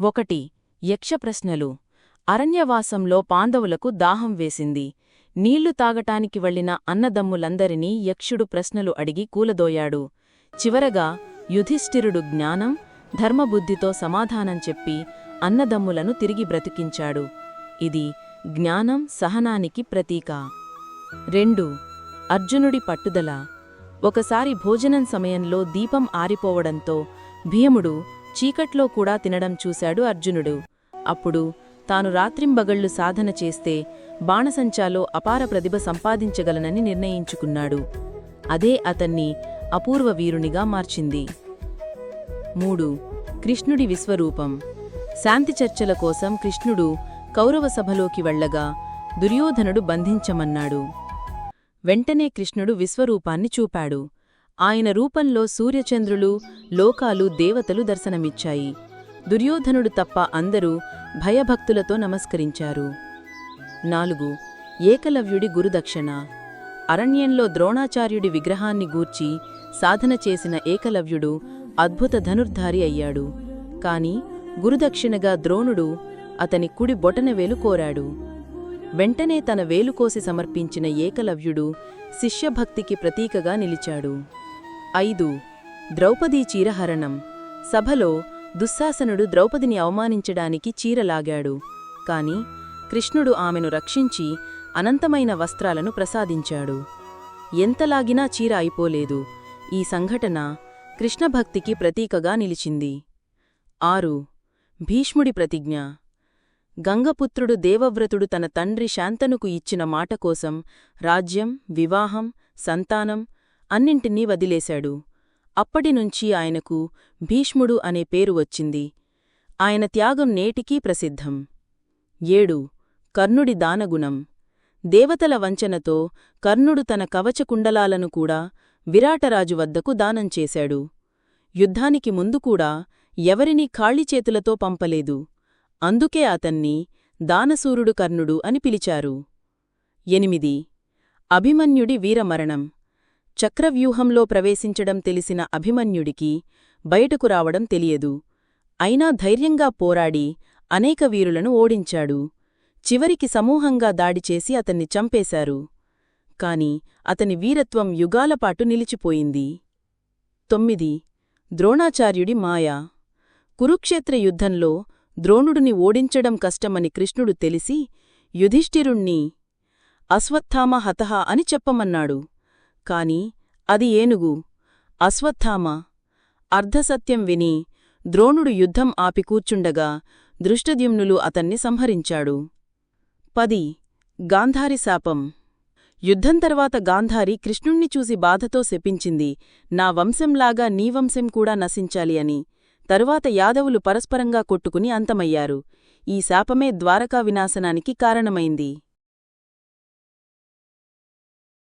ఒకటి. యక్షప్రశ్నలు. అరణ్యవాసంలో పాండవులకు దాహం వేసింది. నీళ్ళు తాగటానికి వెళ్ళిన అన్నదమ్ములందరినీ యక్షుడు ప్రశ్నలు అడిగి కూలదోయాడు. చివరగా యుధిష్ఠిరుడు జ్ఞానం ధర్మబుద్ధితో సమాధానం చెప్పి అన్నదమ్ములను తిరిగి బ్రతికించాడు. ఇది జ్ఞానం సహనానికి ప్రతీక. రెండు. అర్జునుడి పట్టుదల. ఒకసారి భోజనం సమయంలో దీపం ఆరిపోవడంతో భీముడు చీకట్లో కూడా తినడం చూశాడు అర్జునుడు. అప్పుడు తాను రాత్రింబగళ్ళు సాధన చేస్తే బాణసంచాలో అపార ప్రతిభ సంపాదించగలనని నిర్ణయించుకున్నాడు. అదే అతన్ని అపూర్వ వీరునిగా మార్చింది. మూడు. కృష్ణుడి విశ్వరూపం. శాంతి చర్చల కోసం కృష్ణుడు కౌరవ సభలోకి వెళ్ళగా దుర్యోధనుడు బంధించమన్నాడు. వెంటనే కృష్ణుడు విశ్వరూపాన్ని చూపాడు. ఆయన రూపంలో సూర్యచంద్రులు లోకాలు దేవతలు దర్శనమిచ్చాయి. దుర్యోధనుడు తప్ప అందరూ భయభక్తులతో నమస్కరించారు. నాలుగు. ఏకలవ్యుడి గురుదక్షిణ. అరణ్యంలో ద్రోణాచార్యుడి విగ్రహాన్ని గూర్చి సాధన చేసిన ఏకలవ్యుడు అద్భుత ధనుర్ధారి అయ్యాడు. కాని గురుదక్షిణగా ద్రోణుడు అతని కుడి బొటన వేలు కోరాడు. వెంటనే తన వేలుకోసి సమర్పించిన ఏకలవ్యుడు శిష్యభక్తికి ప్రతీకగా నిలిచాడు. ఐదు. ద్రౌపదీ చీరహరణం. సభలో దుశ్శాసనుడు ద్రౌపదిని అవమానించడానికి చీరలాగాడు కాని కృష్ణుడు ఆమెను రక్షించి అనంతమైన వస్త్రాలను ప్రసాదించాడు. ఎంతలాగినా చీర అయిపోలేదు. ఈ సంఘటన కృష్ణభక్తికి ప్రతీకగా నిలిచింది. ఆరు. భీష్ముడి ప్రతిజ్ఞ. గంగపుత్రుడు దేవవ్రతుడు తన తండ్రి శాంతనుకు ఇచ్చిన మాట కోసం రాజ్యం వివాహం సంతానం అన్నింటినీ వదిలేశాడు. అప్పటినుంచి ఆయనకు భీష్ముడు అనే పేరు వచ్చింది. ఆయన త్యాగం నేటికీ ప్రసిద్ధం. ఏడు. కర్ణుడి దానగుణం. దేవతల వంచనతో కర్ణుడు తన కవచకుండలాలను కూడా విరాటరాజు వద్దకు దానం చేశాడు. యుద్ధానికి ముందు కూడా ఎవరినీ ఖాళీచేతులతో పంపలేదు. అందుకే అతన్ని దానసూరుడు కర్ణుడు అని పిలిచారు. ఎనిమిది. అభిమన్యుడి వీరమరణం. చక్రవ్యూహంలో ప్రవేశించడం తెలిసిన అభిమన్యుడికి బయటకు రావడం తెలియదు. అయినా ధైర్యంగా పోరాడి అనేక వీరులను ఓడించాడు. చివరికి సమూహంగా దాడిచేసి అతన్ని చంపేశారు. కాని అతని వీరత్వం యుగాలపాటు నిలిచిపోయింది. తొమ్మిది. ద్రోణాచార్యుడి మాయా. కురుక్షేత్ర యుద్ధంలో ద్రోణుడిని ఓడించడం కష్టమని కృష్ణుడు తెలిసి యుధిష్ఠిరుణ్ణి అశ్వత్థామ హతహ అని చెప్పమన్నాడు. కాని అది ఏనుగు అశ్వత్థామ. అర్ధసత్యం విని ద్రోణుడు యుద్ధం ఆపి కూర్చుండగా దృష్టద్యుమ్నులు అతన్ని సంహరించాడు. పది. గాంధారి శాపం. యుద్ధం తర్వాత గాంధారి కృష్ణుణ్ణి చూసి బాధతో శపించింది. నా వంశంలాగా నీ వంశం కూడా నశించాలి అని. తరువాత యాదవులు పరస్పరంగా కొట్టుకుని అంతమయ్యారు. ఈ శాపమే ద్వారకా వినాశనానికి కారణమైంది.